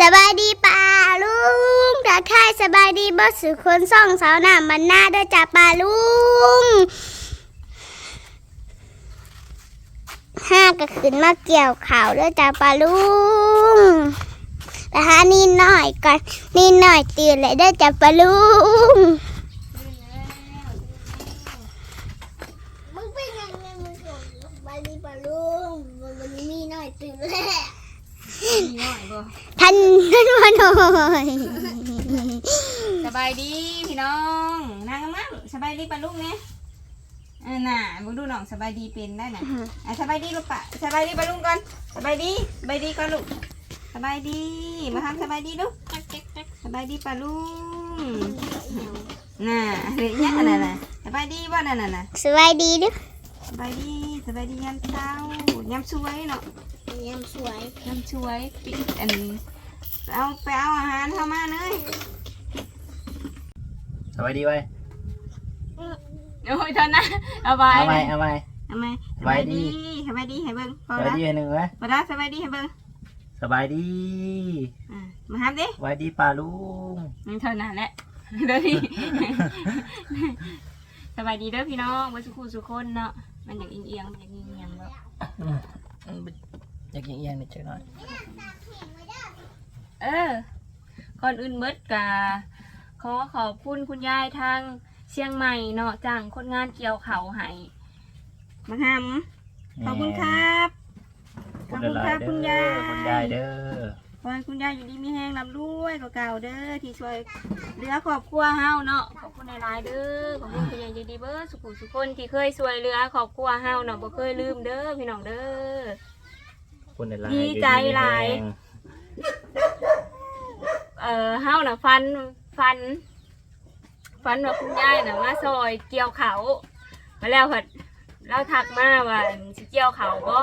สบายดีป่าลุงทักทายสบายดีบ่สือคนส่องสาวหน้ามันหน้าด้อจ้าป่าลุงห้าก็ขึ้นมาเกี่ยวข่าวด้อจ้าป่าลุงไปหานี่หน่อยก่อนนี่หน่อยตื่นเลยด้อจ้าป่าลุงมึงเป็นยังไงมึงสบายดีป่าลุงวันนี้มีหน่อยตื่นแล้วมีหน่อย ท่านท่านมาหน่อยสบายดีพี่น้องนางมั่งสบายดีปะลูกเนี่ยอ่าน่ะมึงดูน้องสบายดีเป็นได้น่ะอะสบายดีลูกปะสบายดีปะลุงก่อนสบายดีสบายดีก่อนลูกสบายดีมาทำสบายดีลูกสบายดีปะลุงน่ะเรื่องนี้น่ะน่ะสบายดีบ่น่ะน่ะน่ะสบายดีเด้วยสบายดีสบายดียามเช้ายามสวยเนาะ ยังสวยยามสวยปิดอันเอาไปเอาอาหารเข้ามาเลยสวัสดีไว้โอ้ยตอนนั้นเอาไว้เอาไหมเอาไหมทำไมสบายดี สบายดีให้เบิ่งพสอวัสละดีอันหนึ่งไว้พอละสบายดีให้เบิ่งสบายดีอ่ามาห้ามดิสบายดีป่าลุงนี่เท่านั้นแหละเด้อพี่สบายดีเด้อพี่น้องมาสุขุสุคนเนาะมันอยากเอียงๆมันอยากเอียงๆแบบ อยากเอียงๆนิดหน่อย เออก่อนอื่นเบิดกาขอขอบคุณคุณยายทางเชียงใหม่เนาะจ้างคนงานเกี่ยวเขาให้มาห้ามขอบคุณครับ ขอบคุณหลายๆขอบคุณเด้ค่ะอคุคุณณยายยายเด้อขอให้คุณยายอยู่ดีมีแห้งลำด้วยกว่าเก่าเด้อที่ช่วยเหลือครอบครัวเฮาเนาะขอบคุณหลายๆเด้อขอบคุณคุณยายใจดีเบิร์สุขุสุคนที่เคยช่วยเหลือครอบครัวเฮาเนาะบ่เคยลืมเด้อพี่น้องเด้อขอบ คุณหลายๆดีใจหลาย อยู่ดีมีแรงเอ่อเฮาน่ะฟันฟัน ฟันว่าคุณยายน่ะมาซอยเกี่ยวเขามาแล้วเพิ่นเราทักมาว่าสิเกี่ยวเขาบ่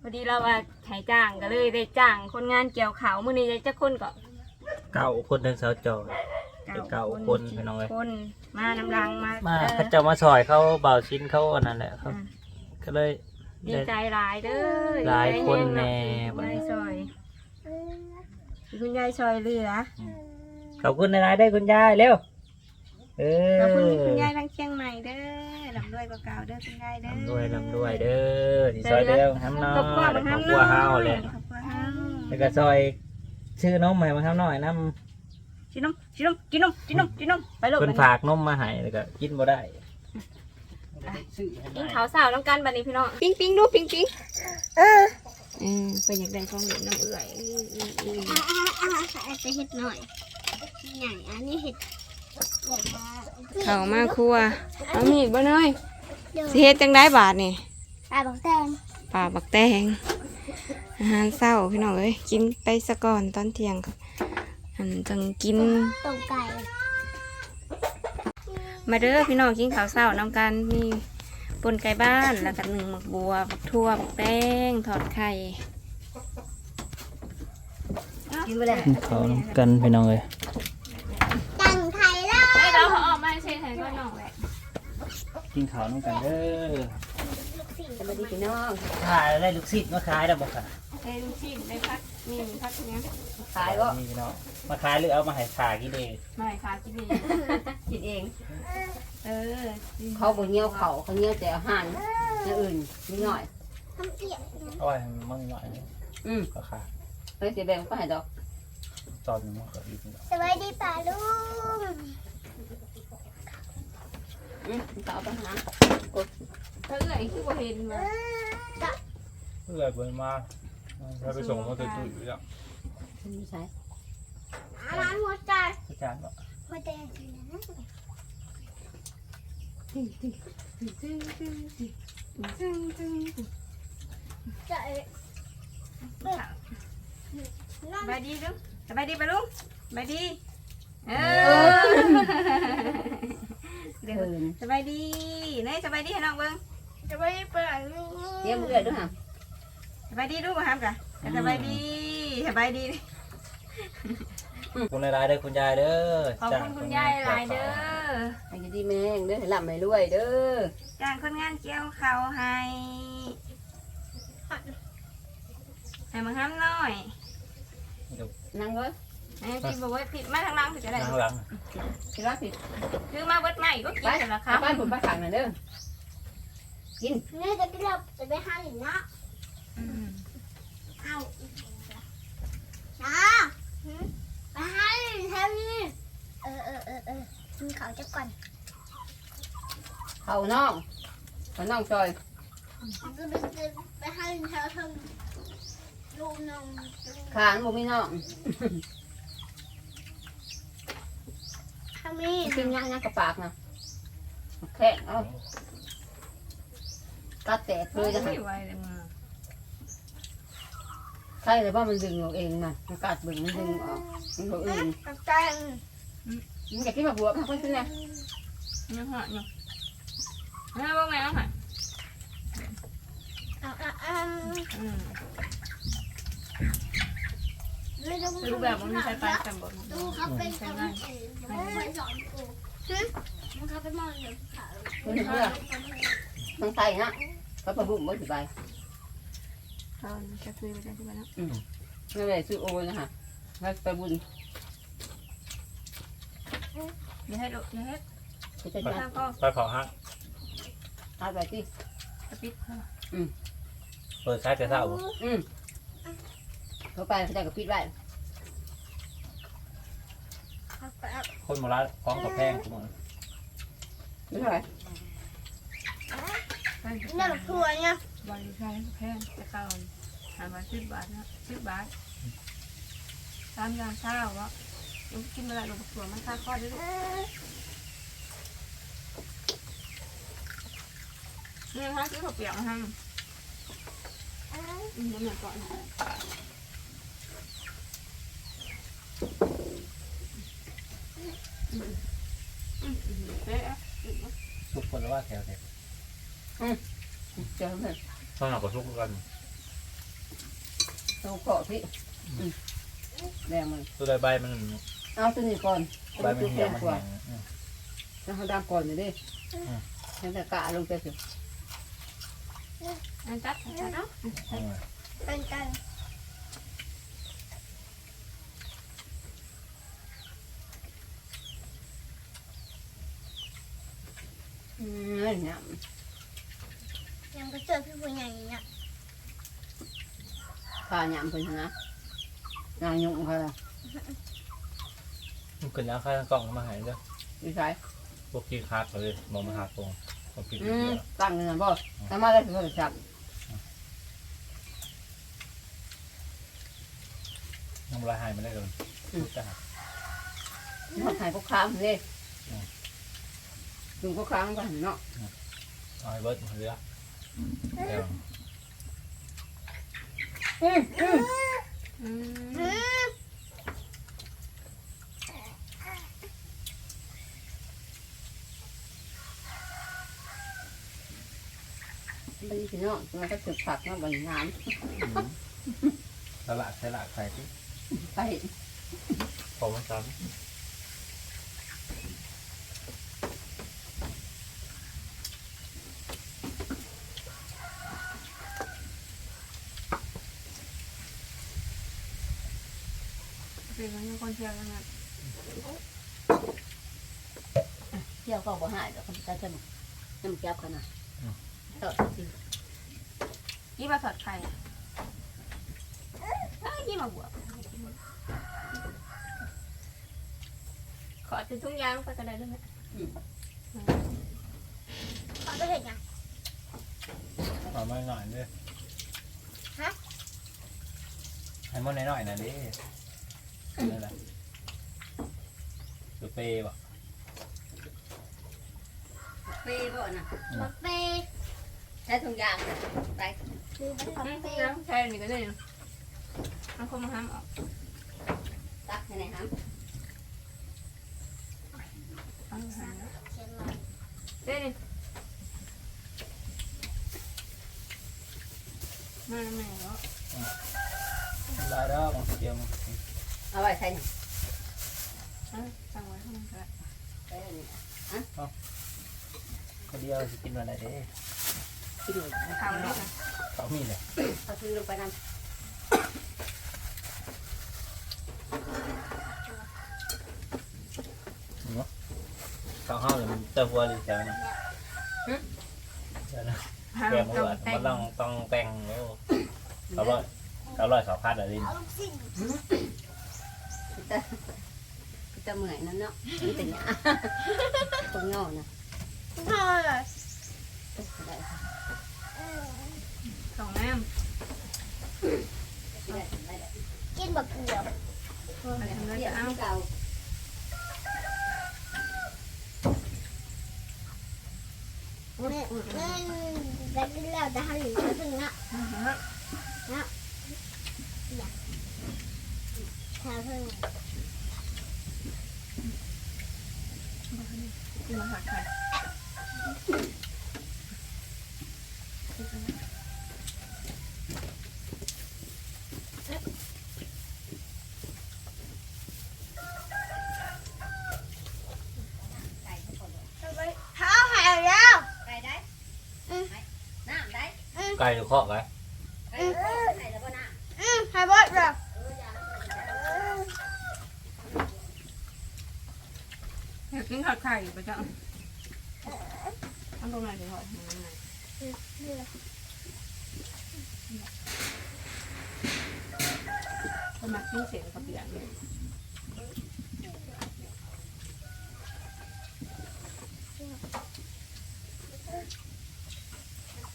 พอดีเราว่าให้จ้างก็เลยได้จ้างคนงานเกี่ยวเขามื้อนี้ได้จักคนก็เก้าคนทั้งสาวจอยเป็นเก้าคนพี่น้องเอ้ย คนมาน้ำรังมามาเออเขาเจะมาซอยเขาเบาชิ้นเขาอันนั้นแหละเขาอะก็เลย ดีใจหลายเด้อหลายคนแน่คุณยายซอยคุณยายซอยเหลือขอบคุณหลายๆได้อคุณยายเร็วเออขอบคุณคุณยายทางเชียงใหม่เด้อลำด้วยกว่าเก่าเด้อคุณยายเด้อลำด้วยลำด้วยเด้อที่ซอยเด้อทำน้อยครอบครัวครบาองบคำครัวเฮาเลยครอบครัวเฮาแล้วก็ซอยชื่อนมให้มาทำหน่อยน้ำกินนมกินนมกินนมกินนมกินนมไปลูกเพิ่นฝากนมมาให้แล้วก็กินบ่ได้ กินขาวสาวน้ำกันบัดนี้พี่น้อง ปิ้งปิ้งดูปิ้งปิ้งเออเออเป็นอยากได้ของเหลือน้ำเอื่อยอื้ออื้ออื้ออ่าอ่าอ่าอ่าไปเห็ดหน่อยใหญ่อันนี้เห็ดใหญ่มากเข้ามาครัวเอามีดบ่น้อยเดี๋ยวสิเฮ็ดจังได้บาทนี่ปลาบักแตงป่าบักแตงอาหารเศร้าพี่น้องเอ้ยกินไปซะก่อนตอนเที่ยงครับอันจังกินต้มไก่ มาเด้อพี่น้องกินข้าวเช้าน้ำกันมีปนไก่บ้านแล้วก็หนึ่งหมักบัวบักทั่วบักแป้งทอดไข่กินไปเลยเขากันพี่น้องเลยตั้งไข่แล้วเฮ้ยเราเขาออกมาให้เช็ดให้ก่อนน้องแหละกินข้าวน้องกันเด้อสวัสดีพี่น้องขายได้ลูกศิษย์มาขายได้บ่ค่ะเอ้ยลูกชิ้นได้พักนี่พักเนี้ยขายบ่นี่พี่น้องมาขายหรือเอามาให้ขายกินเองไม่ค่ะกินเองกินเอง เออเขาบ่เงี้ยวเขาเขาเงี้ยวแต่อาหารอย่างอื่นนิดหน่อยทำเปียกเอาไว้ให้มันมั่งหน่อยนึงอืมก็ค่ะเฮ้ยเสียแบ่งก็ให้ดอกตอนนี้มันก็อีกนิดสวัสดีป่าลุงอืมก็เอาไปหาถ้าเอื่อยคือบ่เห็นว่าเพื่อนเบิร์นมาถ้าไปส่งเขาจะตุยอยู่แล้วไม่ใช่อาหารหัวใจอาจารย์บ่หัวใจนะ ใจสบายดีลูกสบายดีปะลูกสบายดีเออเดี๋ยวเพิ่นสบายดีเน่สบายดีให้น้องเบิ้งสวัสดีป่าลุงเยี่ยมเอื้อยด้วยฮะสบายดีลูกมาครับกะสบายดีสบายดีขอบคุณหลายๆเด้อคุณยายเด้อขอบคุณคุณยายหลายเด้อ ให้อยู่ดีแม่งเด้อให้ลำให้รวยเด้อจ้างคนงานเกี่ยวเขาวให้ ให้มาห้ามหน่อยนั่งเลยไอ้ที่บอกว่าผิดมาทางหล่างจะได้ข้างหลังกินแล้วสิคือมาเบิดใหม่ก็กินไปแต่ละคเอาไปผมไปขังหน่อยเด้อกินนี่จะไปเราจะไปหาหลินนะำเอาอีกแล้วนะหืมไปหาหลินแถวนี้เออเออเออเออ กินเขาวจะก่อนเขาน้องเขาน้องจอยมันก็ไปเจอไปหาหลินแถวทางลูกน้องขานบ่มีน้องทางนี้กินย่างย่างกระปากนะแค่เอากัดแตกเลยจะไม่หาไหวเลยมาใช่เลยว่ามันดึงออกเองนะมันกัดบึงมันดึงออกมันบอกอื่นกับใจ มันอยากกินมาบวบมันก็ขึ้นเลยเนี่ยฮะเนี่ยเนี่ยว่าไงน้องหะอะอะอะอืมไม่ต้องรูปแบบมันมีใช้ไปแต่บทดูเขาเป็นคนเองไม่ได้สอนกูฮะมันเขาเป็นมอนเดี๋ยวเขามันเพื่อทั้งไตนะเขาประบุ้มไว้สิไปตอนจะคุยไปได้ที่บ้านนะไม่ได้ซื้อโอนะฮะแล้วไปบุญ อย่าให้ดูอย่าให้เขาจะข้าจับงก็ไปเผาฮะเอาไปที่กระปิดเปิดซ้ายแต่เศร้าบ่อืมเขาไปเขาจะกับปิดไว้คนโบราณคล้องกับแพงทุกคนไม่เท่าไหร่เนี่ยแบบทัวร์เนี่ยบริษัทแพงจะก่อนหามาสิบบาทนะสิบบาทตามยามเช้าวะ ยังกินอะไรลงตัวมันค่าข้อด้วยนี่ฮะซื้อข้าวเปียกมาให้อืมเดี๋ยวหน่อยก่อนอืมอืมอืมเป๊ะทุกคนแล้วว่าแถวแถวเจอเพื่อนต้องเอากับทุกกันตัวเกาะพี่อืมแดงมันตัวใดใบมัน เอาตัวนี้ก่อนใบเอามันตัวเหี่แข็ยวงมันกว่าแห้งอืมแล้วเขาดามก่อนอยู่ดิอืมแล้วแต่กะลงไปสิอันจัดจัดเนาะอืมเป็นกันอืมเนี่ยยังก็เจอพี่ผู้ใหญ่เนี่ยข้าหยำเพิ่นนะนางยุ่งเขาละ มันขึ้นแล้วข้างกล่องมาใหายเด้อดีใช่พวกกินคาร์ดเลยมองมาหาตรงพวกกินอืเยมอะตั้งเงินบ่ทำมาได้ถึงโทรศัพท์น้ำลายหายมาได้เลยจ้าทำให้พวกค้างเลยดึงพวกค้างไปเนาะเอาให้เบิร์ดมาเรือเดี๋ยวอืมอืมอืม มไปพี่น้องมันก็สึกผักเนาะบางน้อืมสลัดสลัดใส่ที่ำไปพอมันซ้เป็นคนคนเที่ยวยังไงเที่ยวก็บ่หายดอกเขาจะจะน้ำแก้วกันนะ ต่อสิยี่มาสอดไข่อะยี่มาบวกขอจะทุ่งยางไปกระไดด้วยไหมเขาจะเห็นยังำเอามาหน่อยด้วยฮะให้มันหน่อยๆนะดินี่แหละตัวเปย์บ่เป้บ่นะบักเป้ ใช้ถุงยางไปคือบักทุ่งเป้ยางใช่นี่ก็ได้เอาคนมาห้ามออกตักให้ไหนครับเอาหาเขียนมาเด้นี่มาแม่เนาะได้แล้วบางทีเดียวเอาไว้ใส่หนึ่งสั่งไว้ข้างนั้นก็ได้ใส่อันนี้ก็เดียวจะกินวันไหนเด้ กินหนึ่ขาไม่นะเขามีเลยเขาซื้อลงไปนั่นข้าวห้าวเนี่ยมันเติมวัวหรือแกนะแกงวัวมันต้องต้องแต่งแล้วเขาลอยเขาลอยสองพันอะไรนี่จะเหมือนนั่นเนาะตันเป็นตรงย่อนะ สองน้ได้ได้ได้กินบักเกียวำมาทำแล้วเดี๋ยจะวเอาที่เก่าแม่แม่ได้กินแล้วแต่หันหลีก็ถึงอะแถวเพิ่งกินมาผักไข่เท้าหายแล้ว ไก่ได้น้ำได้ ไก่หรือข้อไก่ไก่ไก่แล้วก็น้ำอืมหายหมดแล้วอยากกินผัดไข่ไปจ้ะเอาตรงไหนดีพ่อสมัครกินเสียงกับเปียกเลย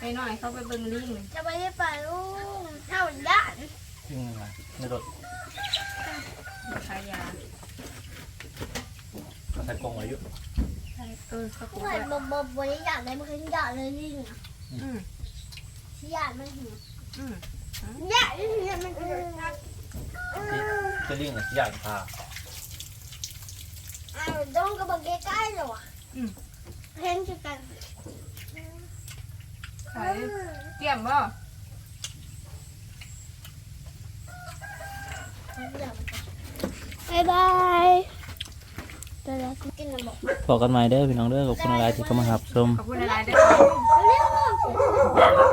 ไปหน่อยเข้าไปเบิ่งลิงเลยจะไปได้ปลาลูกเท่าย่านจริงไงในรถขายยาเขาใส่กรงไว้อยู่เออเขาปลูกเหมืไว้อนบบบบบบย่านเลยมันคือย่านเลยนี่อืมที่ย่านมันหิวอืมย่านนี่มันคือจะลิงกับที่ใหญ่พาอ้าวดงกับบักใกล้ๆเลยว่ะเพ่งคือกัน ขายเกี่ยมบ่บายบายเดี๋ยวเรากินน้ำบอกบอกกันใหม่เด้อพี่น้องเด้อขอบคุณอะไรที่เข้ามาครับชม ขอบคุณอะไรเด้อเร็ว